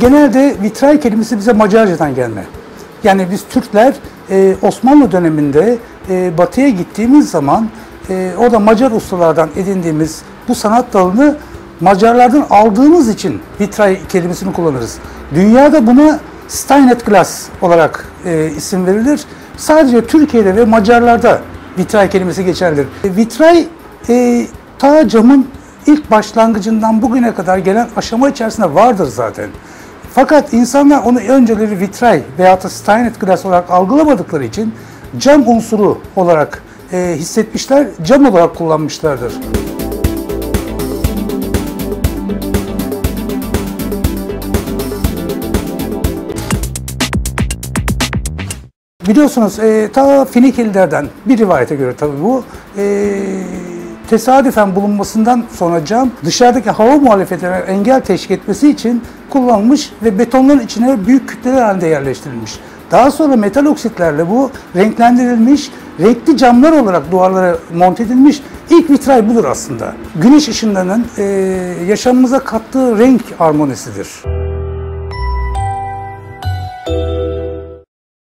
genelde vitray kelimesi bize Macarcadan gelme. Yani biz Türkler e, Osmanlı döneminde e, batıya gittiğimiz zaman e, orada Macar ustalardan edindiğimiz bu sanat dalını Macarlardan aldığımız için vitray kelimesini kullanırız. Dünyada buna Steinet Glass olarak e, isim verilir. Sadece Türkiye'de ve Macarlarda vitray kelimesi geçerlidir. E, vitray e, ta camın ilk başlangıcından bugüne kadar gelen aşama içerisinde vardır zaten. Fakat insanlar onu önceleri vitray veya da Steinet Glass olarak algılamadıkları için cam unsuru olarak e, hissetmişler, cam olarak kullanmışlardır. Biliyorsunuz e, ta Finikililerden bir rivayete göre tabii bu e, tesadüfen bulunmasından sonra cam dışarıdaki hava muhalefetine engel teşkil etmesi için kullanılmış ve betonların içine büyük kütleler halinde yerleştirilmiş. Daha sonra metal oksitlerle bu renklendirilmiş, renkli camlar olarak duvarlara monte edilmiş. İlk vitray budur aslında. Güneş ışınlarının e, yaşamımıza kattığı renk armonisidir.